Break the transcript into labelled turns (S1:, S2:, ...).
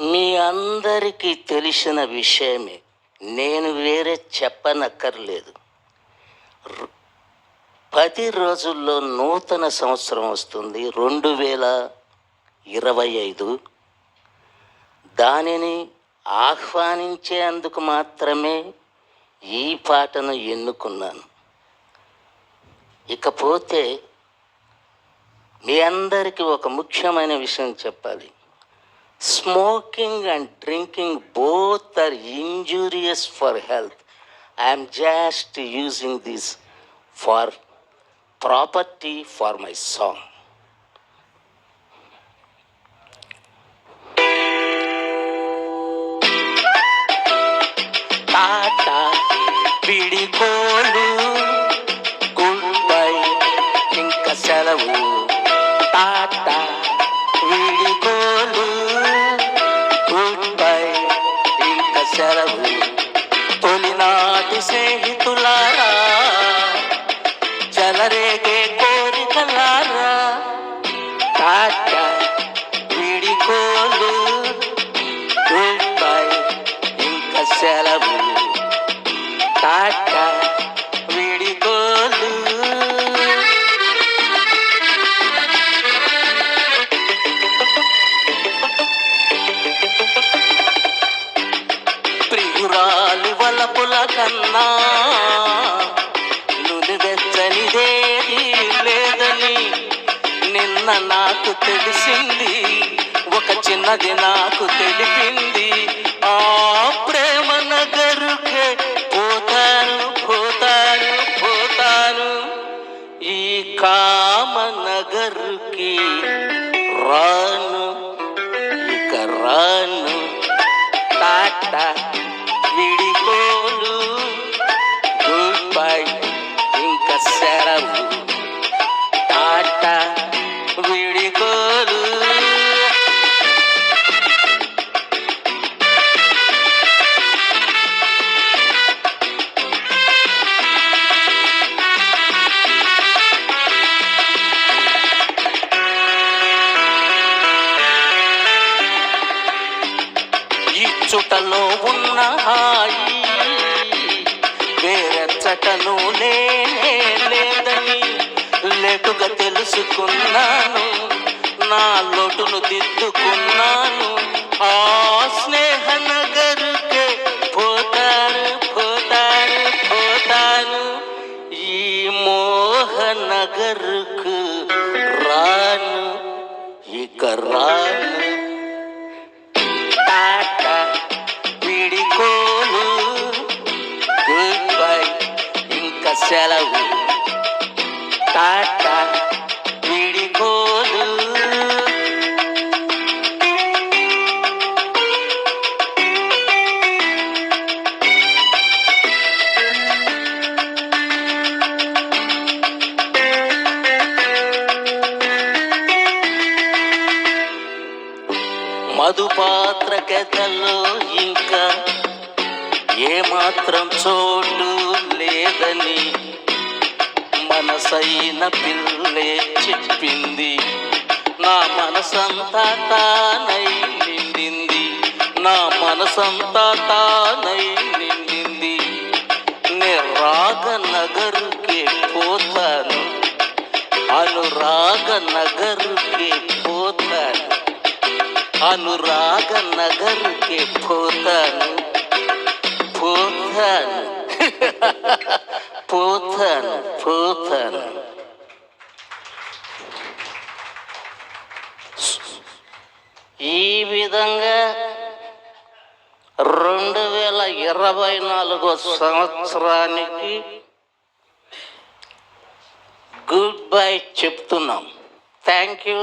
S1: మీ అందరికీ తెలిసిన విషయమే నేను వేరే చెప్పనక్కర్లేదు. పది రోజుల్లో నూతన సంవత్సరం వస్తుంది రెండు వేల ఇరవై ఐదు. దానిని ఆహ్వానించేందుకు మాత్రమే ఈ పాటను ఎన్నుకున్నాను. ఇకపోతే మీ అందరికీ ఒక ముఖ్యమైన విషయం చెప్పాలి. smoking and drinking both are injurious for health I'm just using this for property for my song tata పిడికోలు good bye ఇంకా సెలవు టాటా స్నేహితులారా చెలరేగే ప్రియురాలి కన్నా నునివెచ్చనిదేది లేదని నిన్న నాకు తెలిసింది ఒక చిన్నది నాకు తెలిపింది. ఆ ప్రేమ నగరుకే పోతాను పోతాను పోతాను. ఈ కామ నగరుకి చుటలో ఉన్న హాయి వేరెచ్చటను నేనే లేదని లేటుగా తెలుసుకున్నాను. నా లోటును దిద్దుకున్నాను. ఆ స్నేహ నగరుకే పోతాను పోతాను పోతాను ఈ మోహ నగరుకు రాను ఇక రాను. సెలవు తాట విడిపోదు. మధుపాత్ర కథలో ఇంకా ఏమాత్రం చోటు లేదని మనసైన పిల్లే చెప్పింది. నా మనసంతా తానై నిండింది. నా మనసంతా తానై నిండింది. నిరాగ నగరుకే పోతాను. అనురాగ నగరుకే పోతాను. అనురాగ నగరుకే పోతాను. పోతాను. పూతన్ పూతన్ ఈ విధంగా రెండు వేల ఇరవై నాలుగో సంవత్సరానికి గుడ్ బై చెప్తున్నాం. Thank you